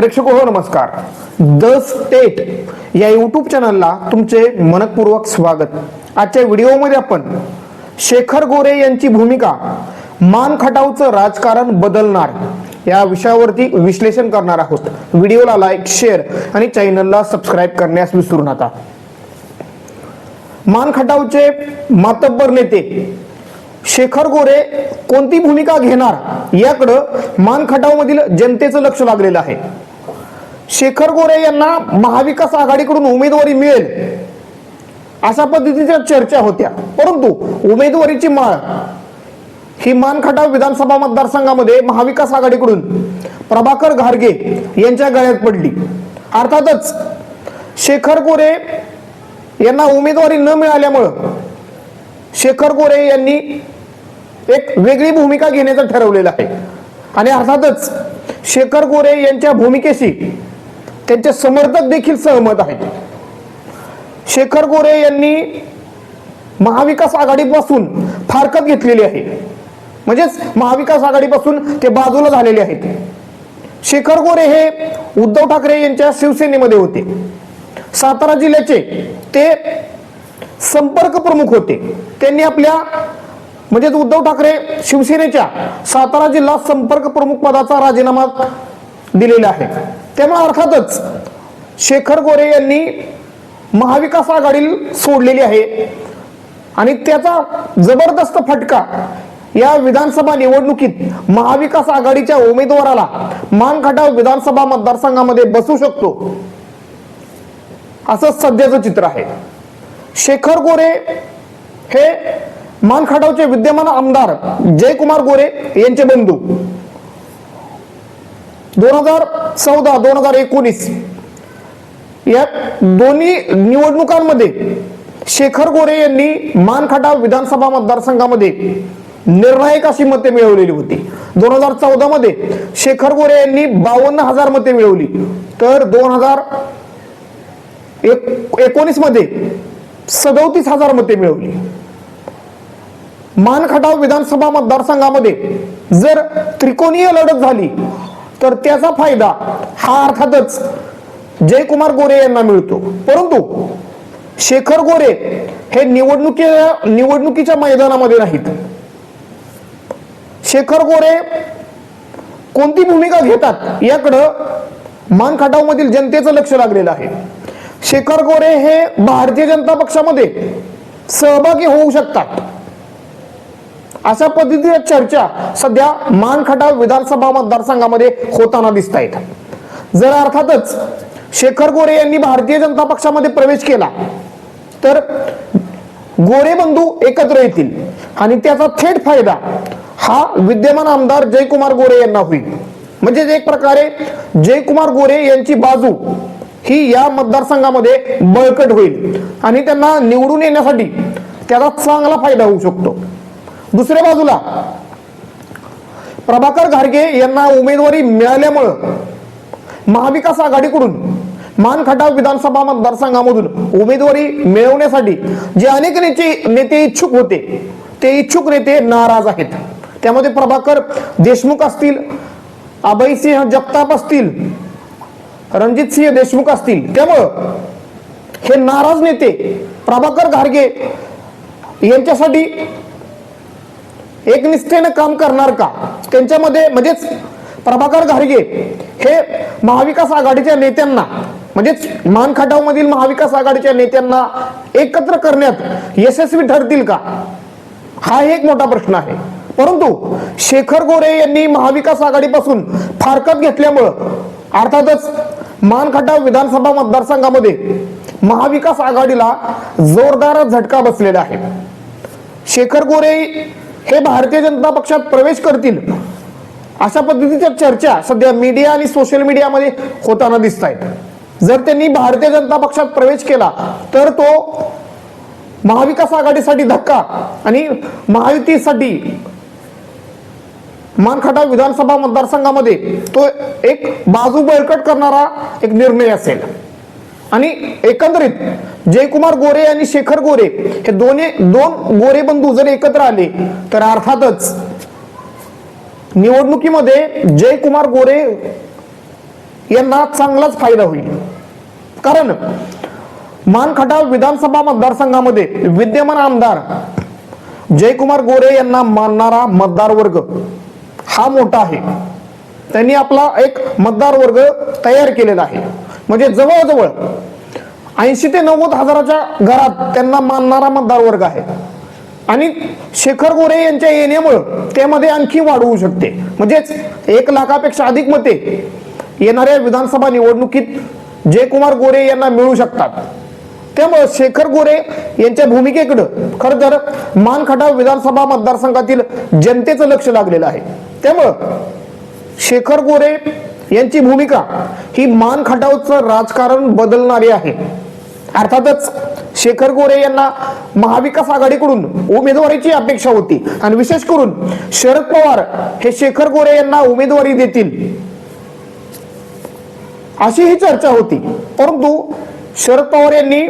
प्रेक्षक हो नमस्कार. द स्टेट या युट्यूब चॅनलला तुमचे मनपूर्वक स्वागत. आजच्या व्हिडिओमध्ये आपण शेखर गोरे यांची भूमिका मान खटावचं राजकारण बदलणार या विषयावरती विश्लेषण करणार आहोत. व्हिडिओला लाईक शेअर आणि चॅनलला सबस्क्राईब करण्यास विसरू नका. मान खटावचे मातब्बर नेते शेखर गोरे कोणती भूमिका घेणार याकडं मान खटावमधील जनतेचं लक्ष लागलेलं आहे. शेखर गोरे यांना महाविकास आघाडीकडून उमेदवारी मिळेल अशा पद्धतीच्या चर्चा होत्या. परंतु उमेदवारीची माळ ही मानखटाव विधानसभा मतदारसंघामध्ये महाविकास आघाडीकडून प्रभाकर घारगे यांच्या गळ्यात पडली. अर्थातच शेखर गोरे यांना उमेदवारी न मिळाल्यामुळं शेखर गोरे यांनी एक वेगळी भूमिका घेण्याचं ठरवलेलं आहे. आणि अर्थातच शेखर गोरे यांच्या भूमिकेशी त्यांचे समर्थक देखील सहमत आहेत. शेखर गोरे यांनी महाविकास आघाडीपासून फारकत घेतलेली आहे. म्हणजेच महाविकास आघाडीपासून ते बाजूला झालेले आहेत. शेखर गोरे हे उद्धव ठाकरे यांच्या शिवसेनेमध्ये होते. सातारा जिल्ह्याचे ते संपर्क प्रमुख होते. त्यांनी आपल्या म्हणजेच उद्धव ठाकरे शिवसेनेच्या सातारा जिल्हा संपर्क प्रमुख पदाचा राजीनामा दिलेला आहे. त्यामुळे अर्थातच शेखर गोरे यांनी महाविकास आघाडी सोडलेली आहे. आणि त्याचा जबरदस्त फटका या विधानसभा निवडणुकीत महाविकास आघाडीच्या उमेदवाराला मानखटाव विधानसभा मतदारसंघामध्ये बसू शकतो. असं सध्याचं चित्र आहे. शेखर गोरे हे मानखटावचे विद्यमान आमदार जयकुमार गोरे यांचे बंधू. दोन हजार चौदा दोन हजार एकोणीस या दोन्ही निवडणुकांमध्ये शेखर गोरे यांनी मानखटाव विधानसभा मतदारसंघामध्ये निर्णायक अशी मते मिळवलेली होती. दोन हजार चौदा मध्ये शेखर गोरे यांनी बावन्न हजार मते मिळवली. तर दोन हजार एकोणीसमध्ये सदोतीस हजार मते मिळवली. मानखटाव विधानसभा मतदारसंघामध्ये जर त्रिकोणीय लढत झाली तर त्याचा फायदा हा अर्थातच जयकुमार गोरे यांना मिळतो. परंतु शेखर गोरे हे निवडणुकी निवडणुकीच्या मैदानामध्ये नाहीत. शेखर गोरे कोणती भूमिका घेतात याकडं मानखटाव मधील जनतेचं लक्ष लागलेलं आहे. शेखर गोरे हे भारतीय जनता पक्षामध्ये सहभागी होऊ शकतात. अशा पद्धतीच्या चर्चा सध्या मानखटाव विधानसभा मतदारसंघामध्ये होताना दिसत आहेत जर अर्थातच शेखर गोरे यांनी भारतीय जनता पक्षामध्ये प्रवेश केला तर गोरे बंधू एकत्र येतील आणि त्याचा थेट फायदा हा विद्यमान आमदार जयकुमार गोरे यांना होईल. म्हणजे एक प्रकारे जयकुमार गोरे यांची बाजू ही या मतदारसंघामध्ये बळकट होईल आणि त्यांना निवडून येण्यासाठी त्याचा चांगला फायदा होऊ शकतो. दुसऱ्या बाजूला. प्रभाकर घारगे यांना उमेदवारी मिळाल्यामुळं महाविकास आघाडीकडून मानखटाव विधानसभा मतदारसंघामधून उमेदवारी मिळवण्यासाठी जे अनेक नेते नेते इच्छुक होते ते इच्छुक नेते नाराज आहेत. त्यामध्ये प्रभाकर देशमुख असतील अभयसिंह जगताप असतील रणजित सिंह देशमुख असतील. त्यामुळं हे नाराज नेते प्रभाकर घारगे यांच्यासाठी एक निष्ठेनं काम करणार का? त्यांच्यामध्ये म्हणजेच प्रभाकर घारगे हे महाविकास आघाडीच्या नेत्यांना म्हणजेच मानखटाव मधील महाविकास आघाडीच्या नेत्यांना एकत्र करण्यात यशस्वी ठरतील का? हा एक मोठा प्रश्न आहे. परंतु शेखर गोरे यांनी महाविकास आघाडीपासून फारकत घेतल्यामुळं अर्थातच मानखटाव विधानसभा मतदारसंघामध्ये महाविकास आघाडीला जोरदार झटका बसलेला आहे. शेखर गोरे हे भारतीय जनता पक्षात प्रवेश करतील अशा पद्धतीच्या चर्चा सध्या मीडिया आणि सोशल मीडियामध्ये होताना दिसत आहेत जर त्यांनी भारतीय जनता पक्षात प्रवेश केला तर तो महाविकास आघाडीसाठी धक्का आणि महायुतीसाठी मानखटा विधानसभा मतदारसंघामध्ये तो एक बाजू बळकट करणारा एक निर्णय असेल. आणि एकंदरीत जयकुमार गोरे आणि शेखर गोरे हे दोन्ही दोन गोरे बंधू जर एकत्र आले तर अर्थातच निवडणुकीमध्ये जयकुमार गोरे यांना चांगलाच फायदा होईल. कारण मानखटाव विधानसभा मतदारसंघामध्ये विद्यमान आमदार जयकुमार गोरे यांना मानणारा मतदार वर्ग हा मोठा आहे. त्यांनी आपला एक मतदार वर्ग तयार केलेला आहे. म्हणजे जवळजवळ ऐंशी ते नव्वद हजाराच्या घरात त्यांना मानणारा मतदार वर्ग आहे. आणि शेखर गोरे यांच्या येण्यामुळं त्यामध्ये आणखी वाढ होऊ शकते. म्हणजेच एक लाखापेक्षा अधिक मते येणाऱ्या विधानसभा निवडणुकीत जयकुमार गोरे यांना मिळू शकतात. त्यामुळे शेखर गोरे यांच्या भूमिकेकडं खर तर मानखटाव विधानसभा मतदारसंघातील जनतेचं लक्ष लागलेलं आहे. त्यामुळं शेखर गोरे यांची भूमिका ही मान खटावचं राजकारण बदलणारी आहे. अर्थातच शेखर गोरे यांना महाविकास आघाडीकडून उमेदवारीची अपेक्षा होती. आणि विशेष करून शरद पवार हे शेखर गोरे यांना उमेदवारी देतील अशी ही चर्चा होती. परंतु शरद पवार यांनी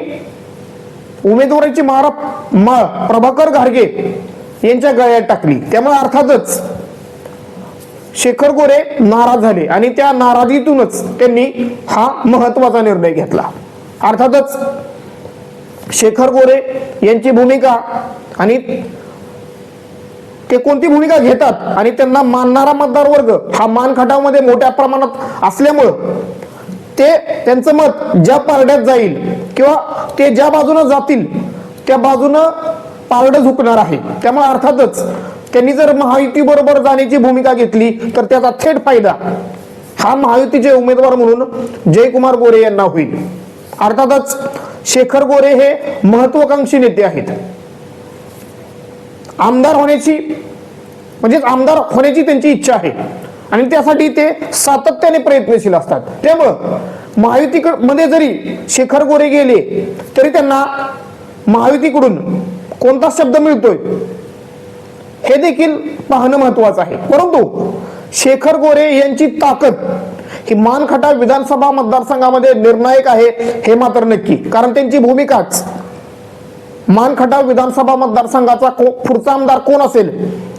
उमेदवारीची मारा मा प्रभाकर घारगे यांच्या गळ्यात टाकली. त्यामुळे अर्थातच शेखर गोरे नाराज झाले आणि त्या नाराजीतूनच त्यांनी हा महत्त्वाचा निर्णय घेतला. अर्थातच शेखर गोरे यांची भूमिका आणि ते कोणती भूमिका घेतात आणि त्यांना मानणारा मतदार वर्ग हा मानखटामध्ये मोठ्या प्रमाणात असल्यामुळं ते त्यांचं मत ज्या पारड्यात जाईल किंवा ते ज्या बाजूनं जातील त्या बाजूनं पारडं झुकणार आहे. त्यामुळे अर्थातच त्यांनी जर महायुती बरोबर जाण्याची भूमिका घेतली तर त्याचा थेट फायदा हा महायुतीचे उमेदवार म्हणून जयकुमार गोरे यांना होईल. अर्थातच शेखर गोरे हे महत्वाकांक्षी नेते आहेत. आमदार होण्याची म्हणजेच आमदार होण्याची त्यांची इच्छा आहे. आणि त्यासाठी ते सातत्याने प्रयत्नशील असतात. त्यामुळं महायुतीमध्ये जरी शेखर गोरे गेले तरी त्यांना महायुतीकडून कोणता शब्द मिळतोय? हे देखील पाहणं महत्वाचं आहे. परंतु शेखर गोरे यांची ताकद ही मानखटा विधानसभा मतदारसंघामध्ये निर्णायक आहे हे मात्र नक्की. कारण त्यांची भूमिकाच मानखटाव विधानसभा मतदारसंघाचा को- पुढचा आमदार कोण असेल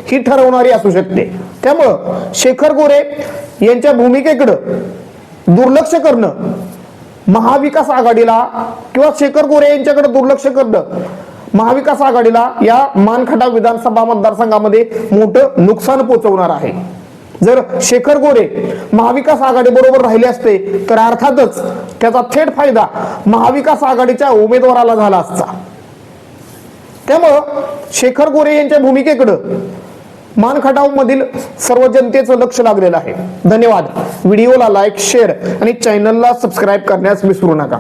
ही ठरवणारी असू शकते. त्यामुळं शेखर गोरे यांच्या भूमिकेकडं दुर्लक्ष करणं महाविकास आघाडीला किंवा शेखर गोरे यांच्याकडे दुर्लक्ष करणं महाविकास आघाडीला या मानखटा विधानसभा मतदारसंघामध्ये मोठं नुकसान पोहोचवणार आहे. जर शेखर गोरे महाविकास आघाडी बरोबर राहिले असते तर अर्थातच त्याचा थेट फायदा महाविकास आघाडीच्या उमेदवाराला झाला असता. त्यामुळं शेखर गोरे यांच्या भूमिकेकडं मानखटाव मधील सर्व जनतेचं लक्ष लागलेलं आहे. धन्यवाद. व्हिडिओला लाईक शेअर आणि चॅनलला सबस्क्राईब करण्यास विसरू नका.